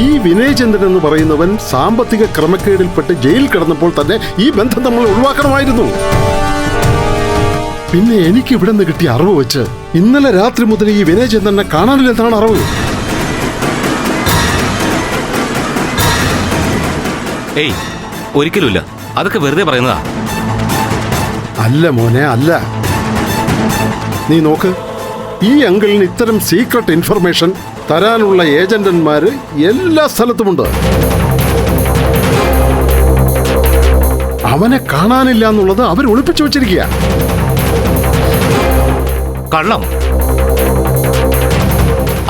ഈ വിനയചന്ദ്രൻ എന്ന് പറയുന്നവൻ സാമ്പത്തിക ക്രമക്കേടിൽപ്പെട്ട് ജയിൽ കിടന്നപ്പോൾ തന്നെ ഈ ബന്ധം നമ്മൾ ഒഴിവാക്കണമായിരുന്നു. പിന്നെ എനിക്ക് ഇവിടെ നിന്ന് കിട്ടിയ അറിവ് വെച്ച് ഇന്നലെ രാത്രി മുതൽ ഈ വിനയചന്ദ്രനെ കാണാനില്ലെന്നാണ് അറിവ്. ഏയ് ഒരിക്കലുമില്ല. അതൊക്കെ വെറുതെ പറയുന്നതാ. അല്ല മോനെ അല്ല. നീ നോക്ക്. ഈ അങ്കിളിന് ഇത്തരം സീക്രട്ട് ഇൻഫർമേഷൻ തരാനുള്ള ഏജന്റന്മാർ എല്ലാ സ്ഥലത്തുമുണ്ട്. അവനെ കാണാനില്ല എന്നുള്ളത് അവർ ഒളിപ്പിച്ചു വെച്ചിരിക്കുക കള്ളം.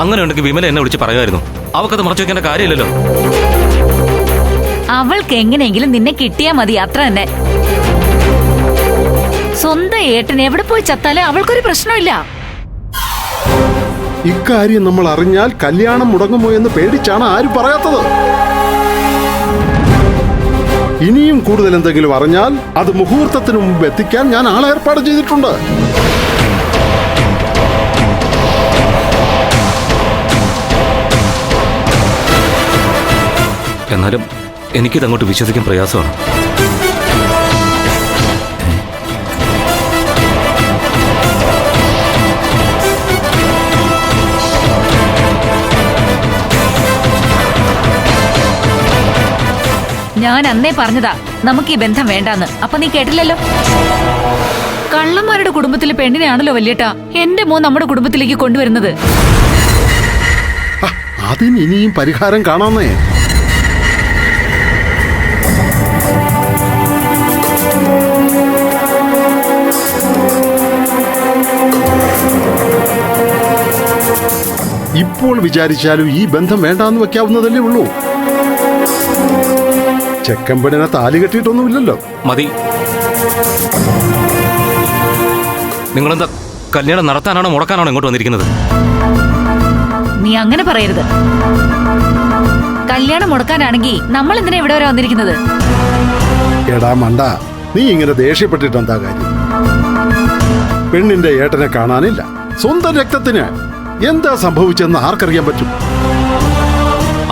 അങ്ങനെ ഉണ്ടെങ്കിൽ വിമല എന്നെ വിളിച്ച് പറയുമായിരുന്നു. അവക്കത് മറച്ചു വെക്കേണ്ട കാര്യമില്ലല്ലോ. അവൾക്ക് എങ്ങനെയെങ്കിലും നിന്നെ കിട്ടിയാ മതി അത്ര തന്നെ. സ്വന്തം ഏട്ടൻ എവിടെ പോയി ചത്താലും അവൾക്കൊരു പ്രശ്നമില്ല. ഇക്കാര്യം നമ്മൾ അറിഞ്ഞാൽ കല്യാണം മുടങ്ങുമോ എന്ന് പേടിച്ചാണ് ആരും പറയാത്തത്? ഇനിയും കൂടുതൽ എന്തെങ്കിലും അറിഞ്ഞാൽ അത് മുഹൂർത്തത്തിന് മുമ്പ് എത്തിക്കാൻ ഞാൻ ആളെ ഏർപ്പാട് ചെയ്തിട്ടുണ്ട്. എന്നാലും എനിക്കിതങ്ങോട്ട് വിശ്വസിക്കാൻ പ്രയാസമാണ്. ഞാൻ അന്നേ പറഞ്ഞതാ നമുക്ക് ഈ ബന്ധം വേണ്ടാന്ന്. അപ്പൊ നീ കേട്ടില്ലല്ലോ? കള്ളന്മാരുടെ കുടുംബത്തിലെ പെണ്ണിനെയാണല്ലോ വല്യേട്ടാ എന്റെ മോൻ നമ്മുടെ കുടുംബത്തിലേക്ക് കൊണ്ടുവരുന്നത്. അതിന് ഇനിയും പരിഹാരം കാണാന്നേ. ഇപ്പോൾ വിചാരിച്ചാലും ഈ ബന്ധം വേണ്ടാന്ന് വെക്കാവുന്നതല്ലേ ഉള്ളൂ. ചെക്കമ്പടിനെ താലി കെട്ടിയിട്ടൊന്നുമില്ലല്ലോ. മതി. നിങ്ങളെന്താ കല്യാണം നടത്താനാണോ മുടക്കാനാണോ ഇങ്ങോട്ട് വന്നിരിക്കുന്നത്? നീ അങ്ങനെ പറയരുത്. കല്യാണം മുടക്കാനാണെങ്കിൽ നമ്മൾ എന്തിനാ ഇവിടെ വരെ വന്നിരിക്കുന്നത്? എടാ മണ്ട നീ ഇങ്ങനെ ദേഷ്യപ്പെട്ടിട്ട് എന്താ കാര്യം? പെണ്ണിന്റെ ഏട്ടനെ കാണാനില്ല. സ്വന്തം രക്തത്തിന് എന്താ സംഭവിച്ചെന്ന് ആർക്കറിയാൻ പറ്റും?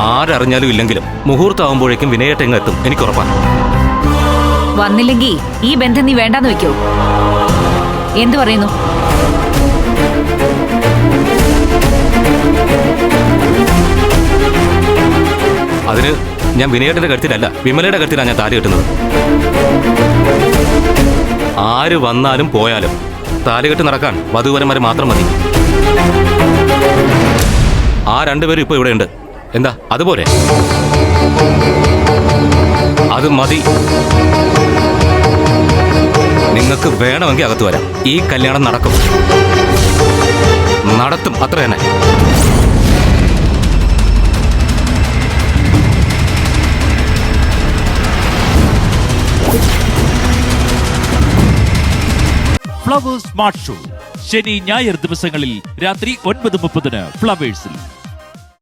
ആരറിഞ്ഞാലും ഇല്ലെങ്കിലും മുഹൂർത്താവുമ്പോഴേക്കും വിനയേട്ടങ്ങ് വിനയേട്ട എത്തും. എനിക്ക് ഉറപ്പാണ്. വന്നില്ലെങ്കിൽ ഈ ബന്ധം നീ വേണ്ടാന്ന് വെക്കോ. എന്തു പറയുന്നു? അതിന് ഞാൻ വിനയേട്ടന്റെ കരുത്തിലല്ല വിമലയുടെ കരുത്തിലാണ് ഞാൻ താലി കെട്ടുന്നത്. ആര് വന്നാലും പോയാലും താലികെട്ട് നടക്കാൻ വധുവരന്മാരെ മാത്രം മതി. ആ രണ്ടുപേരും ഇപ്പൊ ഇവിടെ ഉണ്ട് എന്താ? അതുപോലെ അത് മതി. നിങ്ങൾക്ക് വേണമെങ്കിൽ അകത്ത് വരാം. ഈ കല്യാണം നടക്കും. നടത്തും. അത്ര തന്നെ. ഫ്ലവേഴ്സ് സ്മാർട്ട് ഷോ ശനി ഞായർ ദിവസങ്ങളിൽ രാത്രി ഒൻപത് മുപ്പതിന് ഫ്ലവേഴ്സിൽ